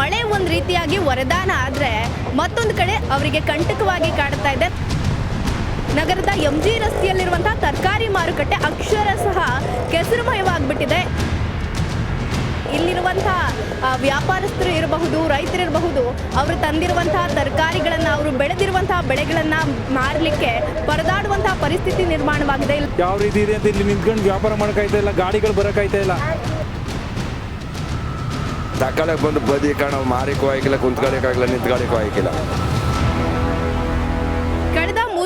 ಮಳೆ ಒಂದು ರೀತಿಯಾಗಿ ವರದಾನ ಆದರೆ ಮತ್ತೊಂದು ಕಡೆ ಅವರಿಗೆ ಕಂಟಕವಾಗಿ ಕಾಡ್ತಾ ಇದೆ. ನಗರದ ಎಂ ಜಿ ರಸ್ತೆಯಲ್ಲಿರುವಂತಹ ತರಕಾರಿ ಮಾರುಕಟ್ಟೆ ಅಕ್ಷರ ಸಹ ಕೆಸರುಮಯವಾಗ್ಬಿಟ್ಟಿದೆ. ಇಲ್ಲಿರುವಂತಹ ವ್ಯಾಪಾರಸ್ಥರು ಇರಬಹುದು ರೈತರಿರಬಹುದು ಅವರು ತಂದಿರುವಂತಹ ತರಕಾರಿಗಳನ್ನು, ಅವರು ಬೆಳೆದಿರುವಂತಹ ಬೆಳೆಗಳನ್ನು ಮಾರಲಿಕ್ಕೆ ಪರದಾಡುವಂತಹ ಪರಿಸ್ಥಿತಿ ನಿರ್ಮಾಣವಾಗಿದೆ. ಯಾವ ರೀತಿ ಇದೆ ಅಂತ ಇಲ್ಲಿ ನಿಂತ್ಕೊಂಡು ವ್ಯಾಪಾರ ಮಾಡೋಕ್ಕಾಯ್ತಾ ಇಲ್ಲ, ಗಾಡಿಗಳು ಬರೋಕ್ಕಾಯ್ತಾ ಇಲ್ಲ? ತಗೊಳಕ್ ಬಂದು ಬದಿ ಕಾಣ ಮಾರಿಕೂ ಆಗಿಲ್ಲ ಕುಂತ್ಕೊಳಕ್ಕಾಗಿಲ್ಲ ನಿಂತ್ಕೊಳಕ್ಕೂ ಆಗಿಲ್ಲ ಕಳೆದ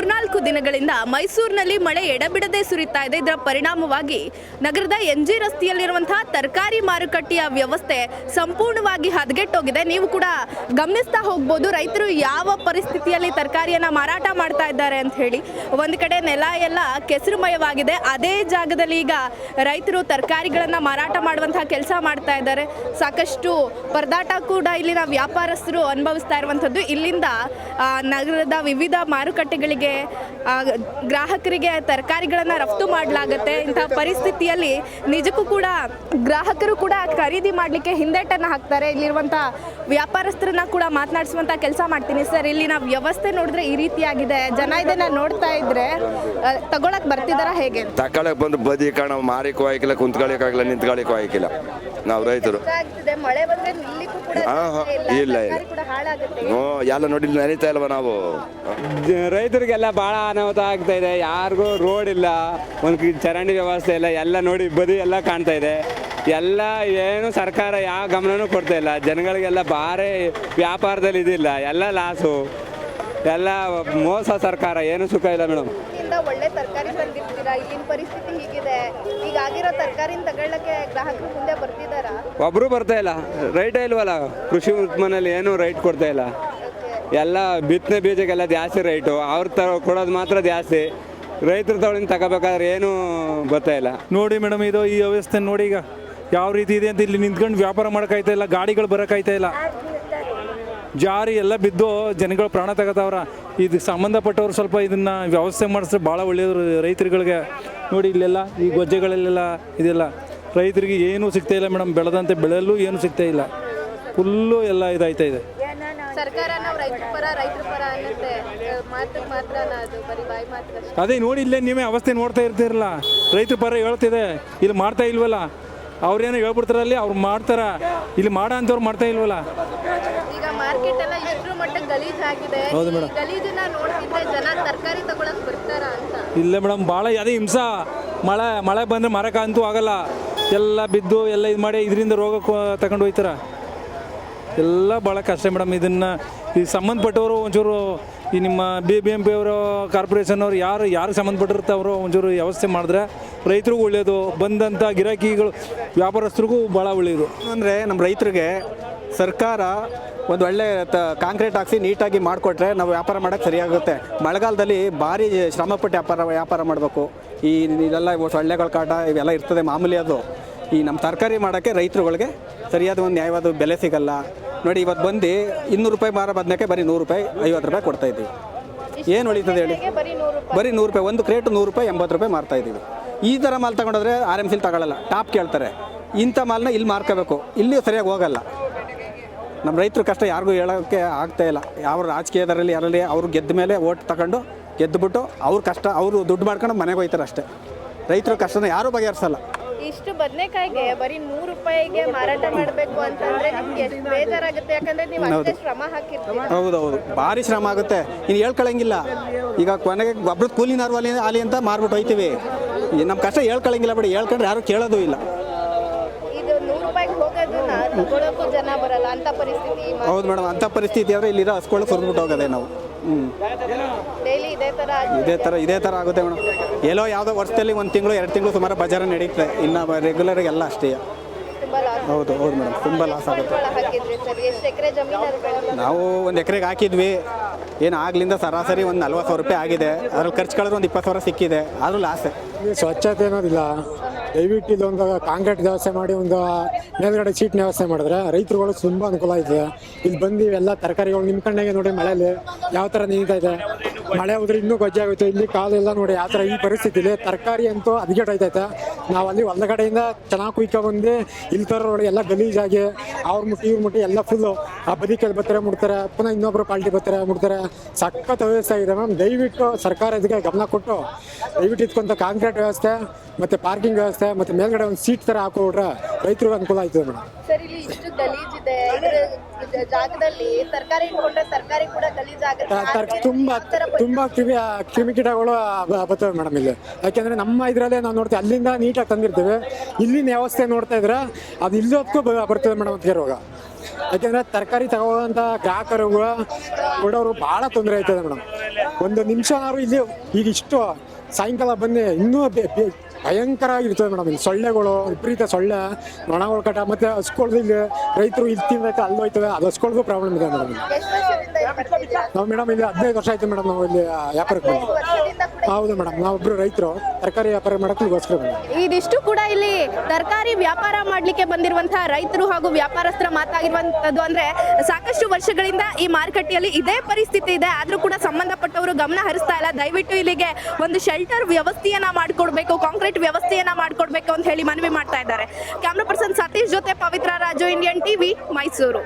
ಮೂರ್ನಾಲ್ಕು ದಿನಗಳಿಂದ ಮೈಸೂರಿನಲ್ಲಿ ಮಳೆ ಎಡಬಿಡದೆ ಸುರಿತಾ ಇದೆ. ಇದರ ಪರಿಣಾಮವಾಗಿ ನಗರದ ಎನ್ ಜಿ ರಸ್ತೆಯಲ್ಲಿರುವಂತಹ ತರಕಾರಿ ಮಾರುಕಟ್ಟೆಯ ವ್ಯವಸ್ಥೆ ಸಂಪೂರ್ಣವಾಗಿ ಹದಗೆಟ್ಟೋಗಿದೆ. ನೀವು ಕೂಡ ಗಮನಿಸ್ತಾ ಹೋಗ್ಬೋದು, ರೈತರು ಯಾವ ಪರಿಸ್ಥಿತಿಯಲ್ಲಿ ತರಕಾರಿಯನ್ನ ಮಾರಾಟ ಮಾಡ್ತಾ ಇದ್ದಾರೆ ಅಂತ ಹೇಳಿ. ಒಂದು ಕಡೆ ನೆಲ ಎಲ್ಲ ಕೆಸರುಮಯವಾಗಿದೆ. ಅದೇ ಜಾಗದಲ್ಲಿ ಈಗ ರೈತರು ತರಕಾರಿಗಳನ್ನು ಮಾರಾಟ ಮಾಡುವಂತಹ ಕೆಲಸ ಮಾಡ್ತಾ ಇದ್ದಾರೆ. ಸಾಕಷ್ಟು ಪರದಾಟ ಕೂಡ ಇಲ್ಲಿನ ವ್ಯಾಪಾರಸ್ಥರು ಅನುಭವಿಸ್ತಾ ಇರುವಂಥದ್ದು. ಇಲ್ಲಿಂದ ನಗರದ ವಿವಿಧ ಮಾರುಕಟ್ಟೆಗಳಿಗೆ ಗ್ರಾಹಕರಿಗೆ ತರಕಾರಿಗಳನ್ನು ರಫ್ತು ಮಾಡಲಾಗುತ್ತೆ. ಇಂತಹ ಪರಿಸ್ಥಿತಿಯಲ್ಲಿ ನಿಜಕ್ಕೂ ಕೂಡ ಗ್ರಾಹಕರು ಕೂಡ ಖರೀದಿ ಮಾಡಲಿಕ್ಕೆ ಹಿಂದೇಟನ್ನು ಹಾಕ್ತಾರೆ. ಇಲ್ಲಿರುವಂಥ ವ್ಯಾಪಾರಸ್ಥರನ್ನ ಕೂಡ ಮಾತನಾಡಿಸುವಂಥ ಕೆಲಸ ಮಾಡ್ತೀನಿ. ಸರ್ ಇಲ್ಲಿನ ವ್ಯವಸ್ಥೆ ನೋಡಿದ್ರೆ ಈ ರೀತಿಯಾಗಿದೆ. ಜನ ಇದನ್ನ ನೋಡ್ತಾ ಇದ್ರೆ ತಗೊಳಕ್ ಬರ್ತಿದಾರ ಹೇಗೆ ತಗೊಳಕ್ ಬಂದು ಬದಿ ಕಾಣ ಮಾರಿಕೂ ಆಗಿಲ್ಲ ಕುಂತ್ಕೊಳಕ್ಕಾಗಿಲ್ಲ ನಿಂತ್ಕೊಳಕ್ಕೂ ಆಗಿಲ್ಲ ನಾವು ರೈತರು. ಇಲ್ಲ. ಎಲ್ಲ ನೋಡಿ ನಡೀತಾ ನೆನೀತಾ ಇಲ್ವ ನಾವು? ರೈತರಿಗೆಲ್ಲ ಭಾಳ ಅನಾಹುತ ಆಗ್ತಾ ಇದೆ. ಯಾರಿಗೂ ರೋಡ್ ಇಲ್ಲ ಒಂದು ಚರಂಡಿ ವ್ಯವಸ್ಥೆ ಇಲ್ಲ ಎಲ್ಲ ನೋಡಿ ಬದಿ ಎಲ್ಲ ಕಾಣ್ತಾ ಇದೆ. ಎಲ್ಲ ಏನು ಸರ್ಕಾರ ಯಾವ ಗಮನನೂ ಕೊಡ್ತಾ ಇಲ್ಲ. ಜನಗಳಿಗೆಲ್ಲ ಭಾರಿ ವ್ಯಾಪಾರದಲ್ಲಿ ಇದಿಲ್ಲ. ಎಲ್ಲ ಲಾಸು. ಎಲ್ಲ ಮೋಸ ಸರ್ಕಾರ. ಏನು ಸುಖ ಇಲ್ಲ ಮೇಡಮ್. ಇಂದ ಒಳ್ಳೆ ತರಕಾರಿ ತಂದಿರ್ತೀರಾ? ಇಲ್ಲಿನ ಪರಿಸ್ಥಿತಿ ಹೀಗಿದೆ. ಈಗ ಆಗಿರೋ ತರಕಾರಿನ ತಗೊಳ್ಳಕ್ಕೆ ಗ್ರಾಹಕರು ಮುಂದೆ ಬರ್ತಿದಾರಾ? ಒಬ್ರು ಬರ್ತಾ ಇಲ್ಲ. ರೈಟ್ ಇಲ್ವಲ್ಲ? ಕೃಷಿ ಉತ್ಪನ್ನಲ್ಲಿ ಏನು ರೈಟ್ ಕೊಡ್ತಾ ಇಲ್ಲ. ಎಲ್ಲ ಬಿತ್ತನೆ ಬೀಜಕ್ಕೆಲ್ಲ ಜಾಸ್ತಿ ರೈಟು ಅವ್ರು ತ ಕೊಡೋದು ಮಾತ್ರ ಜಾಸ್ತಿ. ರೈತರು ತಗೊಳ್ಳಿ ತಗೋಬೇಕಾದ್ರೆ ಏನೂ ಬರ್ತಾ ಇಲ್ಲ. ನೋಡಿ ಮೇಡಮ್ ಇದು ಈ ವ್ಯವಸ್ಥೆ ನೋಡಿ ಈಗ. ಯಾವ ರೀತಿ ಇದೆ ಅಂತ ಇಲ್ಲಿ ನಿಂತ್ಕೊಂಡು ವ್ಯಾಪಾರ ಮಾಡೋಕ್ಕಾಯ್ತಾ ಇಲ್ಲ ಗಾಡಿಗಳು ಬರೋಕ್ಕಾಯ್ತಾ ಇಲ್ಲ. ಜಾರಿ ಎಲ್ಲ ಬಿದ್ದು ಜನಗಳು ಪ್ರಾಣ ತಗೋತಾವ್ರ. ಇದಕ್ಕೆ ಸಂಬಂಧಪಟ್ಟವ್ರು ಸ್ವಲ್ಪ ಇದನ್ನು ವ್ಯವಸ್ಥೆ ಮಾಡಿಸಿದ್ರೆ ಭಾಳ ಒಳ್ಳೆಯದು ರೈತರುಗಳಿಗೆ. ನೋಡಿ ಇಲ್ಲೆಲ್ಲ ಈ ಗೊಜ್ಜೆಗಳಲ್ಲೆಲ್ಲ ಇದೆಲ್ಲ ರೈತರಿಗೆ ಏನೂ ಸಿಗ್ತಾ ಇಲ್ಲ ಮೇಡಮ್ ಬೆಳೆದಂತೆ ಬೆಳೆಯಲು ಏನೂ ಸಿಗ್ತಾ ಇಲ್ಲ. ಫುಲ್ಲು ಎಲ್ಲ ಇದಾಯ್ತಾ ಇದೆ. ಅದೇ ನೋಡಿ ಇಲ್ಲೇ ನೀವೇ ಅವಸ್ಥೆ ನೋಡ್ತಾ ಇರ್ತೀರಲ್ಲ. ರೈತರ ಪರ ಹೇಳ್ತಿದೆ. ಇಲ್ಲಿ ಮಾಡ್ತಾ ಇಲ್ವಲ್ಲ? ಅವ್ರೇನೋ ಹೇಳ್ಬಿಡ್ತಾರಲ್ಲಿ ಅವ್ರು ಮಾಡ್ತಾರ. ಇಲ್ಲಿ ಮಾಡ ಅಂತವ್ರು ಮಾಡ್ತಾ ಇಲ್ವಲ್ಲ? ಈಗ ಮಾರ್ಕೆಟ್ ಎಲ್ಲ ಇಷ್ಟ್ರ ಮಟ್ಟಕ್ಕೆ ಗಲೀಜ್ ಆಗಿದೆ. ಹೌದು ಈ ಮೇಡಮ್. ಗಲೀಜನ್ನ ನೋಡ್ತಿದ್ರೆ ಜನ ತರಕಾರಿ ತಗೊಳಕ್ ಬರ್ತಾರ ಅಂತ. ಇಲ್ಲ ಮೇಡಮ್ ಭಾಳ ಅದೇ ಹಿಂಸ. ಮಳೆ ಮಳೆ ಬಂದರೆ ಮರಕ್ಕಂತೂ ಆಗಲ್ಲ. ಎಲ್ಲ ಬಿದ್ದು ಎಲ್ಲ ಇದು ಮಾಡಿ ಇದರಿಂದ ರೋಗ ತಗೊಂಡು ಹೋಯ್ತಾರ. ಎಲ್ಲ ಭಾಳ ಕಷ್ಟ ಮೇಡಮ್ ಇದನ್ನು ಈ ಸಂಬಂಧಪಟ್ಟವರು ಒಂಚೂರು ಈ ನಿಮ್ಮ ಬಿ ಬಿ ಎಂ ಪಿ ಅವರು ಕಾರ್ಪೊರೇಷನ್ ಅವರು ಯಾರು ಯಾರಿಗೆ ಸಂಬಂಧಪಟ್ಟಿರುತ್ತೆ ಅವರು ಒಂಚೂರು ವ್ಯವಸ್ಥೆ ಮಾಡಿದ್ರೆ ರೈತರಿಗೂ ಒಳ್ಳೆಯದು ಬಂದಂಥ ಗಿರಾಕಿಗಳು, ವ್ಯಾಪಾರಸ್ಥರಿಗೂ ಭಾಳ ಒಳ್ಳೆಯದು ಅಂದರೆ ನಮ್ಮ ರೈತರಿಗೆ ಸರ್ಕಾರ ಒಂದು ಒಳ್ಳೆ ತ ಕಾಂಕ್ರೀಟ್ ಹಾಕಿಸಿ ನೀಟಾಗಿ ಮಾಡಿಕೊಟ್ರೆ ನಾವು ವ್ಯಾಪಾರ ಮಾಡೋಕ್ಕೆ ಸರಿಯಾಗುತ್ತೆ. ಮಳೆಗಾಲದಲ್ಲಿ ಭಾರಿ ಶ್ರಮಪಟ್ಟು ವ್ಯಾಪಾರ ವ್ಯಾಪಾರ ಮಾಡಬೇಕು. ಈ ಇದೆಲ್ಲ ಸೊಳ್ಳೆಗಳ ಕಾಟ ಇವೆಲ್ಲ ಇರ್ತದೆ ಮಾಮೂಲಿ ಅದು. ಈ ನಮ್ಮ ತರಕಾರಿ ಮಾಡೋಕ್ಕೆ ರೈತರುಗಳಿಗೆ ಸರಿಯಾದ ಒಂದು ನ್ಯಾಯವಾದ ಬೆಲೆ ಸಿಗಲ್ಲ. ನೋಡಿ ಇವತ್ತು ಬಂದು ಇನ್ನೂರು ರೂಪಾಯಿ ಮಾರ ಬದನೆಗೆ ಬರೀ ನೂರು ರೂಪಾಯಿ ಐವತ್ತು ರೂಪಾಯಿ ಕೊಡ್ತಾ ಇದ್ದೀವಿ. ಏನು ಉಳಿತದೆ ಹೇಳಿ? ಬರೀ ನೂರು ಬರೀ ನೂರು ರೂಪಾಯಿ ಒಂದು ಕ್ರೇಟ್ ನೂರು ರೂಪಾಯಿ ಎಂಬತ್ತು ರೂಪಾಯಿ ಮಾರ್ತಾ ಇದ್ದೀವಿ. ಈ ಥರ ಮಾಲ್ ತಗೊಂಡೋದ್ರೆ ಆರ್ ಎಂ ಸಿಲ್ ತಗೊಳ್ಳಲ್ಲ ಟಾಪ್ ಕೇಳ್ತಾರೆ. ಇಂಥ ಮಾಲ್ನ ಇಲ್ಲಿ ಮಾರ್ಕೋಬೇಕು ಇಲ್ಲಿ ಸರಿಯಾಗಿ ಹೋಗಲ್ಲ. ನಮ್ಮ ರೈತರು ಕಷ್ಟ ಯಾರಿಗೂ ಹೇಳೋಕ್ಕೆ ಆಗ್ತಾ ಇಲ್ಲ. ಯಾವ ರಾಜಕೀಯದರಲ್ಲಿ ಯಾರಲ್ಲಿ ಅವ್ರು ಗೆದ್ದ ಮೇಲೆ ಓಟ್ ತಗೊಂಡು ಗೆದ್ದುಬಿಟ್ಟು ಅವ್ರ ಕಷ್ಟ ಅವರು ದುಡ್ಡು ಮಾಡ್ಕೊಂಡು ಮನೆಗೆ ಹೋಗ್ತಾರೆ ಅಷ್ಟೇ. ರೈತರು ಕಷ್ಟನ ಯಾರೂ ಬಗೆಹರಿಸಲ್ಲ. ಇಷ್ಟು ಬದನೆಕಾಯಿಗೆ ಬರೀ ನೂರು ರೂಪಾಯಿಗೆ ಮಾರಾಟ ಮಾಡಬೇಕು ಅಂತಂದ್ರೆ ನಿಮ್ಗೆ ಎಷ್ಟು ಬೇಜಾರಾಗುತ್ತೆ? ಯಾಕಂದ್ರೆ ನೀವು ಅಷ್ಟೇ ಶ್ರಮ ಹಾಕಿರ್ತೀರ? ಹೌದೌದು. ಭಾರಿ ಶ್ರಮ ಆಗುತ್ತೆ. ಇನ್ನು ಹೇಳ್ಕೊಳಂಗಿಲ್ಲ. ಈಗ ಕೊನೆಗೆ ಗೊಬ್ಬರದ ಕೂಲಿನಾರು ಅಲ್ಲಿ ಆಲಿ ಅಂತ ಮಾರ್ಬಿಟ್ಟು ಹೋಯ್ತೀವಿ. ನಮ್ಮ ಕಷ್ಟ ಹೇಳ್ಕೊಳಂಗಿಲ್ಲ ಬಿಡಿ. ಹೇಳ್ಕೊಂಡ್ರೆ ಯಾರು ಕೇಳೋದು ಇಲ್ಲ. ರೂಪಾಯಿಗೆ ಹೋಗೋದನ್ನ ತಗೊಳಕ್ಕೂ ಜನ ಬರಲ್ಲ. ಅಂತ ಪರಿಸ್ಥಿತಿ ಹೌದು ಮೇಡಮ್ ಅಂಥ ಪರಿಸ್ಥಿತಿ ಆದರೆ ಇಲ್ಲಿರೋ ಹಸ್ಕೊಳ್ಳೋ ಸುರಿದ್ಬಿಟ್ಟು ಹೋಗೋದೆ ನಾವು. ಹ್ಞೂ ಡೈಲಿ ಇದೇ ತರ ಆಗಿ ಇದೇ ಥರ ಇದೇ ಥರ ಆಗುತ್ತೆ ಮೇಡಮ್. ಎಲ್ಲೋ ಯಾವುದೋ ವರ್ಷದಲ್ಲಿ ಒಂದು ತಿಂಗಳು ಎರಡು ತಿಂಗಳು ಸುಮಾರು ಬಜಾರ ನಡೀತದೆ. ಇನ್ನ ರೆಗ್ಯುಲರ್ ಎಲ್ಲ ಅಷ್ಟೇ. ತುಂಬಾ ಲಾಸ್ ಹೌದು ಹೌದು ಮೇಡಮ್ ತುಂಬ ಲಾಸ್ ಆಗುತ್ತೆ. ಹಾಕಿದ್ರಿ ಸರ್? ಎಷ್ಟು ಎಕರೆ ಜಮೀನು ಬೆಳೆಲ್ಲ ನಾವು ಒಂದು ಎಕರೆಗೆ ಹಾಕಿದ್ವಿ. ಏನು ಆಗ್ಲಿಂದ ಸರಾಸರಿ ಒಂದು ನಲ್ವತ್ತು ಸಾವಿರ ರೂಪಾಯಿ ಆಗಿದೆ. ಅದ್ರಲ್ಲಿ ಖರ್ಚು ಕಳೆದ್ರೆ ಒಂದು ಇಪ್ಪತ್ತು ಸಾವಿರ ಸಿಕ್ಕಿದೆ. ಆದ್ರೂ ಲಾಸ್ ಸ್ವಚ್ಛತೆ ಅನ್ನೋದಿಲ್ಲ. ದಯವಿಟ್ಟು ಇಲ್ಲೊಂದು ಕಾಂಕ್ರೀಟ್ ವ್ಯವಸ್ಥೆ ಮಾಡಿ, ಒಂದು ಮೇಲ್ಗಡೆ ಸೀಟ್ನ ವ್ಯವಸ್ಥೆ ಮಾಡಿದ್ರೆ ರೈತರುಗಳು ತುಂಬ ಅನುಕೂಲ ಇದೆ ಇಲ್ಲಿ ಬಂದು ಎಲ್ಲ ತರಕಾರಿಗಳು ನಿಮ್ಮ ಕಣ್ಣಾಗೆ ನೋಡಿ ಮಳೆಯಲ್ಲಿ ಯಾವ ಥರ ನಿಂತಾ ಇದೆ. ಮಳೆ ಹೋದ್ರೆ ಇನ್ನೂ ಗೊಜ್ಜೆ ಆಗುತ್ತೆ. ಇಲ್ಲಿ ಕಾಲೆಲ್ಲ ನೋಡಿ ಆ ಥರ ಈ ಪರಿಸ್ಥಿತಿಲಿ ತರಕಾರಿ ಅಂತೂ ಹದಗೆಟ್ ಆಯ್ತೈತೆ ನಾವು ಅಲ್ಲಿ ಹೊಲಗಡೆಯಿಂದ ಚೆನ್ನಾಗಿ ಕುಯ್ಕೊ ಬಂದು ಇಲ್ಲಿ ತರ ನೋಡಿ ಎಲ್ಲ ಗಲೀಜಾಗಿ, ಅವ್ರ ಮುಟ್ಟಿ, ಇವ್ರ ಮುಟ್ಟಿ ಎಲ್ಲ ಫುಲ್ಲು ಆ ಬದಿಕಲ್ಲಿ ಬರ್ತಾರೆ ಮುಡ್ತಾರೆ ಪುನಃ ಇನ್ನೊಬ್ಬರು ಪಾಲ್ಟಿ ಬರ್ತಾರೆ ಮುಡ್ತಾರೆ ಸಖತ್ ವ್ಯವಸ್ಥೆ ಇದೆ ಮ್ಯಾಮ್. ದಯವಿಟ್ಟು ಸರ್ಕಾರ ಇದಕ್ಕೆ ಗಮನ ಕೊಟ್ಟು ದಯವಿಟ್ಟು ಇದ್ಕೊಂತ ಕಾಂಕ್ರೀಟ್ ವ್ಯವಸ್ಥೆ ಮತ್ತು ಪಾರ್ಕಿಂಗ್ ವ್ಯವಸ್ಥೆ ಮತ್ತು ಮೇಲ್ಗಡೆ ಒಂದು ಸೀಟ್ ಥರ ಹಾಕೊಂಡ್ರೆ ರೈತರಿಗೆ ಅನುಕೂಲ ಆಯ್ತದೆ ಮೇಡಮ್. ಸರ್ ಇಲ್ಲಿ ಇಷ್ಟು ಗಲೀಜಿದೆ ಇದ್ರ ಜಾಗದಲ್ಲಿ ತರಕಾರಿ ಇಟ್ಕೊಂಡ್ರೆ ತರಕಾರಿ ಕೂಡ ಗಲೀಜಾಗುತ್ತೆ ತುಂಬಾ ತುಂಬಾ ಕ್ರಿಮಿ ಕ್ರಿಮಿಕೀಟಗಳು ಬ- ಬರ್ತವೆ ಮೇಡಮ್ ಇಲ್ಲಿ. ಯಾಕೆಂದ್ರೆ ನಮ್ಮ ಇದರಲ್ಲೇ ನಾವು ನೋಡ್ತೀವಿ ಅಲ್ಲಿಂದ ನೀಟಾಗಿ ತಂದಿರ್ತೀವಿ. ಇಲ್ಲಿನ ವ್ಯವಸ್ಥೆ ನೋಡ್ತಾ ಇದ್ರೆ ಅದು ಇಲ್ಲೋದಕ್ಕೂ ಬರ್ತದೆ ಮೇಡಮ್ ಅಂತ ರೋಗ ಯಾಕೆಂದ್ರೆ ತರಕಾರಿ ತಗೋದಂತ ಗ್ರಾಹಕರು ಕೊಡೋರು ಬಹಳ ತೊಂದರೆ ಆಯ್ತದೆ ಮೇಡಮ್. ಒಂದು ನಿಮಿಷ ಅವರು ಇಲ್ಲಿ ಈಗ ಇಷ್ಟು ಸಾಯಂಕಾಲ ಬನ್ನಿ ಇನ್ನೂ ಭಯಂಕರ ಆಗಿರ್ತದೆ ಮೇಡಮ್. ಇಲ್ಲಿ ಸೊಳ್ಳೆಗಳು, ವಿಪರೀತ ಸೊಳ್ಳೆ ನೊಣಗಳು ಕಟ ಮತ್ತೆ ಹಸ್ಕೊಳ್ದು ಇಲ್ಲಿ ರೈತರು ಇಲ್ಲಿ ತಿನ್ನಕ್ಕೆ ಅಲ್ಲಿ ಹೋಯ್ತವೆ ಅದು ಹಸ್ಕೊಳ್ದು ಪ್ರಾಬ್ಲಮ್ ಇದೆ ಮೇಡಮ್. ನಾವು ಮೇಡಮ್ ಇಲ್ಲಿ ಹದಿನೈದು ವರ್ಷ ಆಯ್ತು ಮೇಡಮ್ ನಾವು ಇಲ್ಲಿ ವ್ಯಾಪಾರಕ್ಕೆ ಹೌದು ಮೇಡಮ್ ನಾವೊಬ್ರು ರೈತರು, ತರಕಾರಿ ವ್ಯಾಪಾರ ಮಾಡಕ್ಕೋಸ್ಕರ ಇದಿಷ್ಟು ಕೂಡ ಇಲ್ಲಿ ತರಕಾರಿ ವ್ಯಾಪಾರ ಮಾಡ್ಲಿಕ್ಕೆ ಬಂದಿರುವಂತಹ ರೈತರು ಹಾಗೂ ವ್ಯಾಪಾರಸ್ಥರ ಮಾತಾಗಿರುವಂತದ್ದು ಅಂದ್ರೆ ಸಾಕಷ್ಟು ವರ್ಷಗಳಿಂದ ಈ ಮಾರುಕಟ್ಟೆಯಲ್ಲಿ ಇದೇ ಪರಿಸ್ಥಿತಿ ಇದೆ. ಆದ್ರೂ ಕೂಡ ಸಂಬಂಧಪಟ್ಟವರು ಗಮನ ಹರಿಸ್ತಾ ಇಲ್ಲ. ದಯವಿಟ್ಟು ಇಲ್ಲಿಗೆ ಒಂದು ಶೆಲ್ಟರ್ ವ್ಯವಸ್ಥೆಯನ್ನ ಮಾಡಿಕೊಡ್ಬೇಕು ಕಾಂಕ್ರೀಟ್ ವ್ಯವಸ್ಥೆಯನ್ನ ಮಾಡಿಕೊಡ್ಬೇಕು ಅಂತ ಹೇಳಿ ಮನವಿ ಮಾಡ್ತಾ ಇದ್ದಾರೆ. ಕ್ಯಾಮ್ರಾ ಪರ್ಸನ್ ಸತೀಶ್ ಜೊತೆ ಪವಿತ್ರ ರಾಜು ಇಂಡಿಯನ್ ಟಿವಿ ಮೈಸೂರು